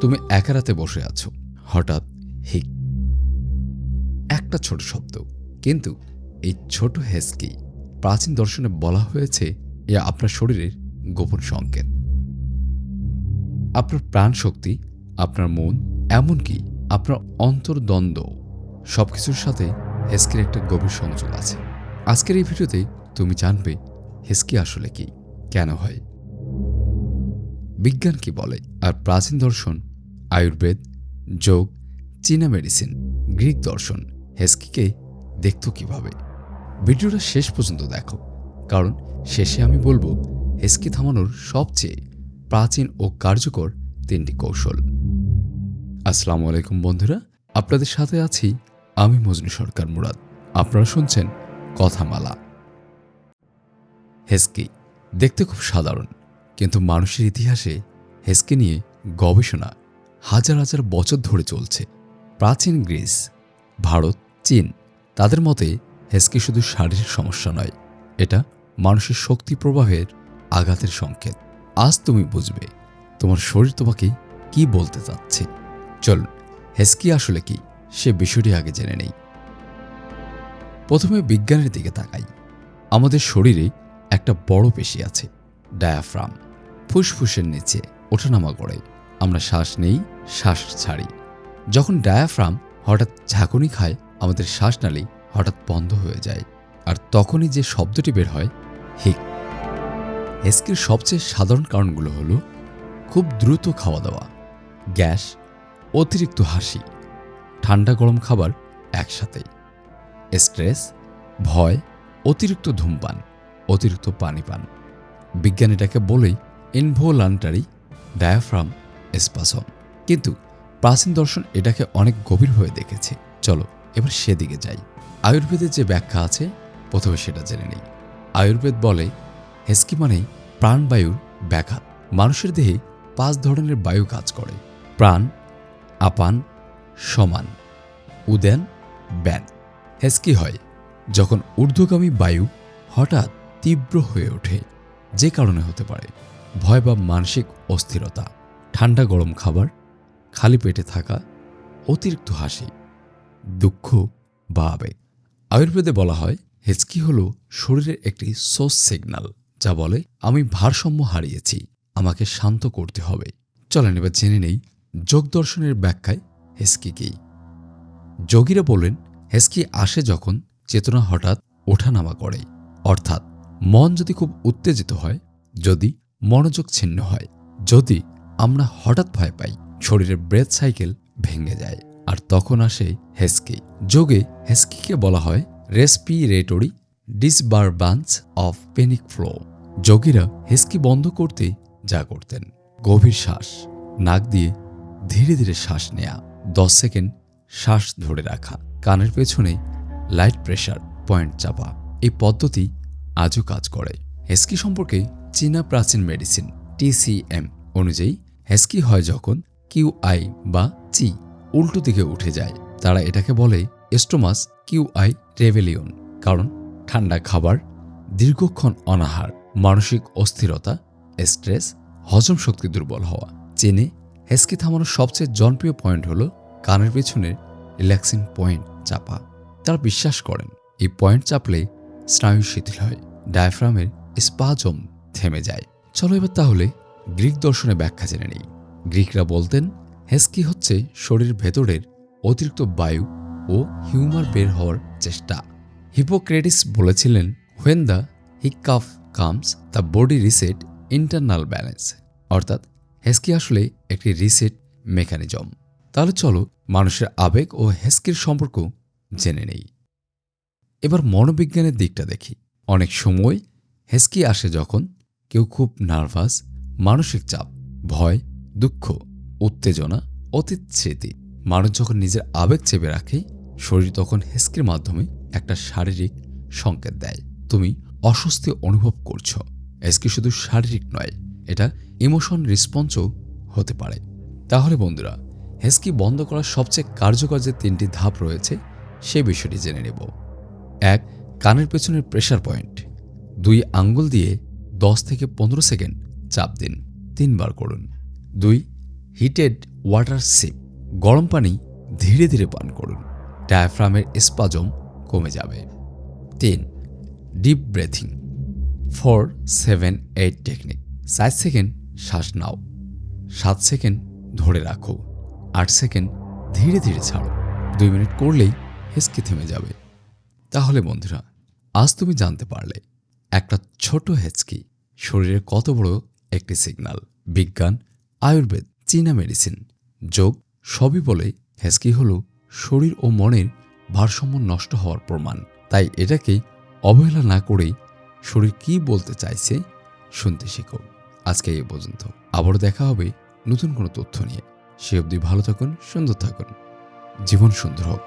তুমি একা রাতে বসে আছো। হঠাৎ হিক একটা ছোট শব্দ। কিন্তু এই ছোট হেসকি প্রাচীন দর্শনে বলা হয়েছে এ আপনার শরীরের গোপন সংকেত। আপনার প্রাণ শক্তি আপনার মন, এমনকি আপনার অন্তর্দ্বন্দ্ব, সবকিছুর সাথে হেস্কির একটা গভীর সংযোগ আছে। আজকের এই ভিডিওতে তুমি জানবে হেস্কি আসলে কি, কেন হয়। বিজ্ঞান কি বলে, আর প্রাচীন দর্শন আয়ুর্বেদ, যোগ, চীনা মেডিসিন গ্রিক দর্শন, হেস্কিকে দেখত কীভাবে? ভিডিওটা শেষ পর্যন্ত দেখো, কারণ শেষে আমি বলব, হেস্কি থামানোর সবচেয়ে প্রাচীন ও কার্যকর তিনটি কৌশল। আসসালামু আলাইকুম বন্ধুরা, আপনাদের সাথে আছি আমি মজনু সরকার মুরাদ। আপনারা শুনছেন কথামালা। হেস্কি দেখতে খুব সাধারণ, কিন্তু মানুষের ইতিহাসে হেস্কি নিয়ে গবেষণা হাজার হাজার বছর ধরে চলছে। প্রাচীন গ্রিস, ভারত, চীন, তাদের মতে হেস্কি শুধু শারীরিক সমস্যা নয়, এটা মানুষের শক্তি প্রবাহের আঘাতের সংকেত। আজ তুমি বুঝবে তোমার শরীর তোমাকে কি বলতে চাচ্ছে। চল, হেস্কি আসলে কি, সে বিষয়টি আগে জেনে নেই। প্রথমে বিজ্ঞানের দিকে তাকাই। আমাদের শরীরে একটা বড় পেশি আছে, ডায়াফ্রাম। ফুসফুসের নিচে, ওঠানামা করে। আমরা শ্বাস নেই, শ্বাস ছাড়ি। যখন ডায়াফ্রাম হঠাৎ ঝাঁকুনি খায়, আমাদের শ্বাসনালী হঠাৎ বন্ধ হয়ে যায়। আর তখনই যে শব্দটি বের হয় হিক হেস্কির সবচেয়ে সাধারণ কারণগুলো হলো, খুব দ্রুত খাওয়া দাওয়া, গ্যাস, অতিরিক্ত হাসি, ঠান্ডা গরম খাবার একসাথে, স্ট্রেস, ভয়, অতিরিক্ত ধূমপান, অতিরিক্ত পানি পান। বিজ্ঞানীটাকে বলেই ইনভোলান্টারি ডায়াফ্রাম স্পাসম কিন্তু প্রাচীন দর্শন এটাকে অনেক গভীরভাবে দেখেছে। চলো, এবার সেদিকে যাই। আয়ুর্বেদের যে ব্যাখ্যা আছে, প্রথমে সেটা জেনে নেই। আয়ুর্বেদ বলে, হেস্কি মানেই প্রাণবায়ুর ব্যাঘাত। মানুষের দেহে পাঁচ ধরনের বায়ু কাজ করে। প্রাণ, আপান, সমান। উদ্যান ব্যান। হেস্কি হয় যখন ঊর্ধ্বগামী বায়ু হঠাৎ তীব্র হয়ে ওঠে, যে কারণে হতে পারে। ভয় বা মানসিক অস্থিরতা। ঠান্ডা গরম খাবার, খালি পেটে থাকা, অতিরিক্ত হাসি, দুঃখ বা আবেগ। আয়ুর্বেদে বলা হয়, হেঁচকি হল শরীরের একটি সোস সিগন্যাল, যা বলে, আমি ভারসাম্য হারিয়েছি, আমাকে শান্ত করতে হবে। চলেন এবার জেনে নেই, যোগ দর্শনের ব্যাখ্যায় হেস্কি কি? যোগীরা বলেন হেস্কি আসে যখন চেতনা হঠাৎ ওঠানামা করে। অর্থাৎ, মন যদি খুব উত্তেজিত হয়, যদি মনোযোগ ছিন্ন হয়, যদি আমরা হঠাৎ ভয় পাই, শরীরের ব্রেথ সাইকেল ভেঙে যায়। আর তখন আসে হেস্কি। যোগে হেস্কিকে বলা হয় respiratory disturbance of panic flow যোগীরা হেস্কি বন্ধ করতে যা করতেন। গভীর শ্বাস, নাক দিয়ে ধীরে ধীরে শ্বাস নেয়া, দশ সেকেন্ড শ্বাস ধরে রাখা, কানের পেছনে লাইট প্রেশার পয়েন্ট চাপা। এই পদ্ধতি আজও কাজ করে। হেস্কি সম্পর্কে চীনা প্রাচীন মেডিসিন টিসিএম অনুযায়ী হেস্কি হয় যখন কিউ আই বা চি উল্টো দিকে উঠে যায়। তারা এটাকে বলে এস্টোমাস কিউ আই রেভেলিয়ন কারণ ঠান্ডা খাবার, দীর্ঘক্ষণ অনাহার, মানসিক অস্থিরতা, স্ট্রেস, হজম শক্তি দুর্বল হওয়া। চীনে হেস্কি থামানোর সবচেয়ে জনপ্রিয় পয়েন্ট হল কানের পেছনের রিল্যাক্সিং পয়েন্ট চাপা। তারা বিশ্বাস করেন, এই পয়েন্ট চাপলে স্নায়ু শিথিল হয়, ডায়াফ্রামের স্পাজম থেমে যায়। চলো এবার তাহলে গ্রিক দর্শনে ব্যাখ্যা জেনে নেই। গ্রিকরা বলতেন, হেস্কি হচ্ছে শরীর ভেতরের অতিরিক্ত বায়ু ও হিউমার বের হওয়ার চেষ্টা। হিপোক্রেটিস বলেছিলেন when the hiccup comes the body reset internal balance অর্থাৎ, হেস্কি আসলে একটি রিসেট মেকানিজম তাহলে চলো মানুষের আবেগ ও হেস্কির সম্পর্ক জেনে নেই। এবার মনোবিজ্ঞানের দিকটা দেখি। অনেক সময় হেস্কি আসে যখন কেউ খুব নার্ভাস মানসিক চাপ, ভয়, দুঃখ, উত্তেজনা অতীত স্মৃতি মানুষ যখন নিজের আবেগ চেপে রাখে, শরীর তখন হেস্কির মাধ্যমে একটা শারীরিক সংকেত দেয়। তুমি অস্বস্তি অনুভব করছ। হেস্কি শুধু শারীরিক নয়, এটা ইমোশন রেসপন্সও হতে পারে। তাহলে বন্ধুরা, হেস্কি বন্ধ করার সবচেয়ে কার্যকর যে তিনটি ধাপ রয়েছে, সে বিষয়টি জেনে নেব। এক, কানের পেছনের প্রেশার পয়েন্ট দুই, আঙ্গুল দিয়ে দশ থেকে পনেরো সেকেন্ড চাপ দিন, তিনবার করুন। দুই হিটেড ওয়াটার সিপ গরম পানি ধীরে ধীরে পান করুন। ডায়াফ্রামের স্পাজম কমে যাবে। তিন deep breathing four seven eight technique চার সেকেন্ড শ্বাস নাও, সাত সেকেন্ড ধরে রাখো, আট সেকেন্ড ধীরে ধীরে ছাড়ো। দুই মিনিট করলেই হেসকে থেমে যাবে। তাহলে বন্ধুরা, আজ তুমি জানতে পারলে, একটা ছোট হেঁচকি শরীরের কত বড় একটি সিগন্যাল বিজ্ঞান, আয়ুর্বেদ, চীনা মেডিসিন। যোগ, সবই বলে হেঁচকি হল শরীর ও মনের ভারসাম্য নষ্ট হওয়ার প্রমাণ। তাই এটাকে অবহেলা না করেই শরীর কি বলতে চাইছে শুনতে শিখো। আজকে এই পর্যন্ত। আবারও দেখা হবে নতুন কোনো তথ্য নিয়ে। সে অবধি ভালো থাকুন, সুন্দর থাকুন। জীবন সুন্দর হোক।